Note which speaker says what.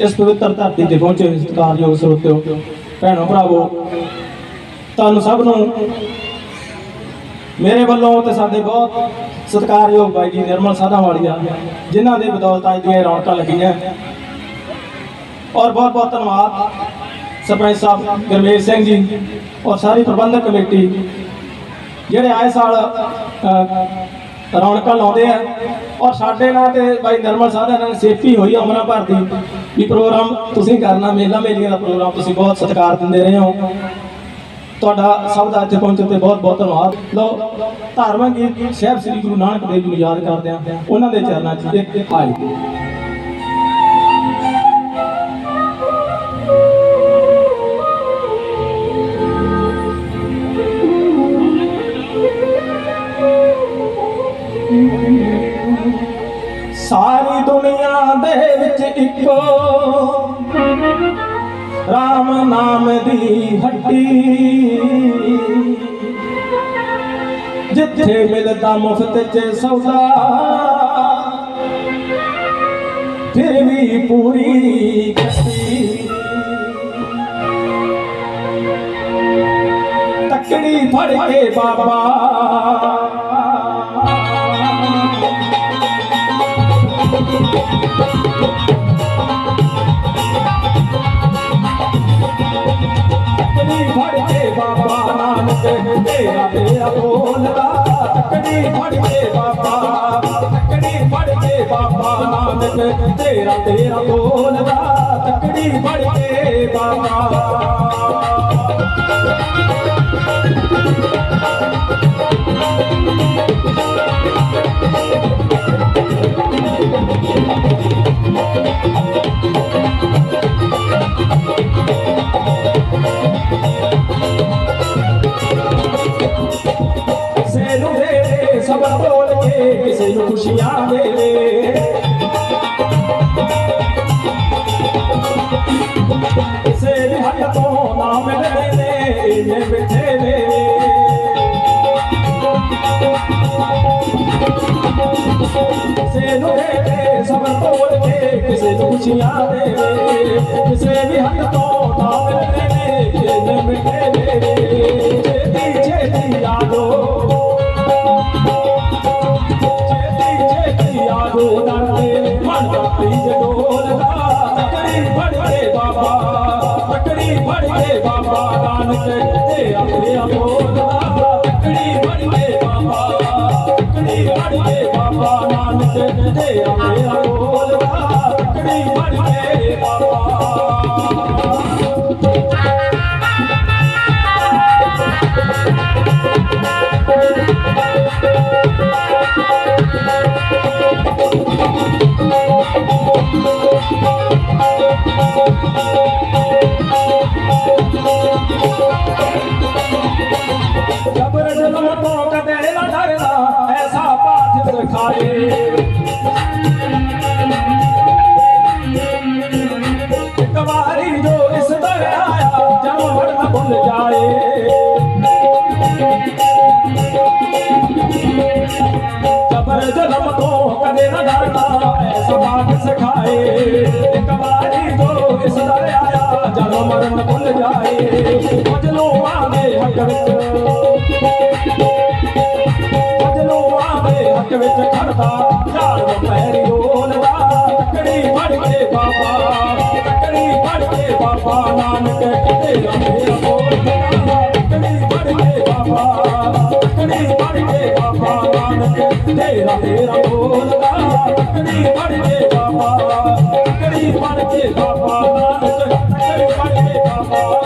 Speaker 1: ਇਸ ਪਵਿੱਤਰ ਧਰਤੀ ਤੇ ਪਹੁੰਚੇ ਹੋਏ ਸਤਿਕਾਰਯੋਗ ਸਰੋਤਿਓ, ਭੈਣੋ ਭਰਾਵੋ, ਤੁਹਾਨੂੰ ਸਭ ਨੂੰ ਮੇਰੇ ਵੱਲੋਂ ਤੇ ਸਾਡੇ ਬਹੁਤ ਸਤਿਕਾਰਯੋਗ ਬਾਈ ਜੀ ਨਿਰਮਲ ਸਾਧਾ ਵਾਲੀਆ, ਜਿਨ੍ਹਾਂ ਦੇ ਬਦੌਲਤ ਅੱਜ ਦੀਆਂ ਰੌਣਕਾਂ ਲੱਗੀਆਂ। ਔਰ ਬਹੁਤ ਬਹੁਤ ਧੰਨਵਾਦ ਸਰਪੰਚ ਸਾਹਿਬ ਗੁਰਮੇਸ਼ ਸਿੰਘ ਜੀ ਔਰ ਸਾਰੀ ਪ੍ਰਬੰਧਕ ਕਮੇਟੀ, ਜਿਹੜੇ ਆਏ ਸਾਲ ਰੌਣਕਾਂ ਲਾਉਂਦੇ ਆ। ਔਰ ਸਾਡੇ ਨਾਲ ਤੇ ਬਾਈ ਨਿਰਮਲ ਸਾਧਾ ਨਾਲ ਸੇਫੀ ਹੋਈ ਅਮਰਾ ਭਰ ਦੀ। ਵੀ ਪ੍ਰੋਗਰਾਮ ਤੁਸੀਂ ਕਰਨਾ, ਮੇਲਾ ਮੇਲੀਆਂ ਦਾ ਪ੍ਰੋਗਰਾਮ ਤੁਸੀਂ ਬਹੁਤ ਸਤਿਕਾਰ ਦਿੰਦੇ ਰਹੇ ਹੋ। ਤੁਹਾਡਾ ਸਭ ਦਾ ਇੱਥੇ ਪਹੁੰਚਣ ਤੇ ਬਹੁਤ ਬਹੁਤ ਧੰਨਵਾਦ। ਲਓ, ਧਾਰਮਿਕ ਗੀਤ ਸ਼ਹਿਬ ਸ੍ਰੀ ਗੁਰੂ ਨਾਨਕ ਦੇਵ ਜੀ ਨੂੰ ਯਾਦ ਕਰਦੇ ਆਂ ਉਹਨਾਂ ਦੇ ਚਰਨਾਂ 'ਚ ਇੱਕ ਇੱਕ ਆਈ ਸਾਰੀ ਦੁਨੀਆ ਦੇ ਵਿੱਚ ਇੱਕੋ ਰਾਮ ਨਾਮ ਦੀ ਹੱਟੀ ਜਿੱਥੇ ਮਿਲਦਾ ਮੁਫਤ ਚ ਸੌਦਾ, ਫਿਰ ਵੀ ਪੂਰੀ ਕੱਟੀ ਤੱਕੜੀ ਫੜ ਕੇ ਬਾਬਾ ਤੇਰਾ ਤੇਰਾ ਬੋਲਦਾ। ਤਕੜੀ ਫੜ ਕੇ ਬਾਬਾ ਤਕੜੀ ਫੜ ਕੇ ਬਾਬਾ ਨਾਨਕ, ਤੇਰਾ ਤੇਰਾ ਬੋਲਦਾ। ਤਕੜੀ ਫੜ ਕੇ ਬਾਬਾ। ਕੇ ਕਿਸੇ ਨੂੰ ਖੁਸ਼ੀਆਂ ਕਿਸੇ ਦੇ ਹੱਥ ਤੋਂ ਨਾ ਮਿਲਦੇ ਨੇ ਇਹਨੇ ਬਿਠੇ ਨੇ ਕਿਸੇ ਨੂੰ ਦੇ ਸਬਰ ਬੋਲ ਕੇ ਕਿਸੇ ਨੂੰ ਖੁਸ਼ੀਆਂ ਦੇਵੇ ਕਿਸੇ ਵੀ ਹੱਥ ਤੋਂ ਨਾ ਮਿਲਦੇ ਨੇ ਇਹਨੇ ਬਿਠੇ ਤੀਜ ਤਕੜੀ ਫੜ ਕੇ ਬਾਬਾ, ਤਕੜੀ ਫੜ ਕੇ ਬਾਬਾ, ਨਾਨਕ ਤੇ ਆਪਣੇ ਬੋਲਦਾ, ਤਕੜੀ ਫੜ ਕੇ ਬਾਬਾ, ਤਕੜੀ ਫੜ ਕੇ ਬਾਬਾ, ਨਾਨਕ ਤੇ ਆਪਣੇ ਭੁੱਲ ਜਬਰ ਜਲਮ ਤੋਂ ਕਦੇ ਨਾ ਡਰਨਾ ਐਸਾ ਪਾਠ ਸਿਖਾਏ ਇੱਕ ਵਾਰੀ ਇਸ ਦਰ ਆਇਆ ਜਨਮ ਮਰਨ ਭੁੱਲ ਜਾਏ ਮਜਲੂਆਂ ਦੇ ਹੱਕ ਵਿੱਚ ਮਜਲੂਆਂ ਦੇ ਹੱਕ ਵਿੱਚ ਖੜਦਾ ਝਾੜ ਪੈਰੀ ਰੋਲਦਾ ਤਕੜੀ ਫੜ ਕੇ ਬਾਬਾ ਤਕੜੀ ਫੜ ਕੇ ਬਾਬਾ ਨਾਨਕ ਕਿਤੇ ਮੇਰਾ ਤੇਰਾ ਤੇਰਾ ਬੋਲਦਾ ਤਕੜੀ ਫੜ ਕੇ ਬਾਬਾ ਤਕੜੀ ਫੜ ਕੇ ਬਾਬਾ ਨਾਨਕ ਤਕੜੀ ਫੜ ਕੇ ਬਾਬਾ।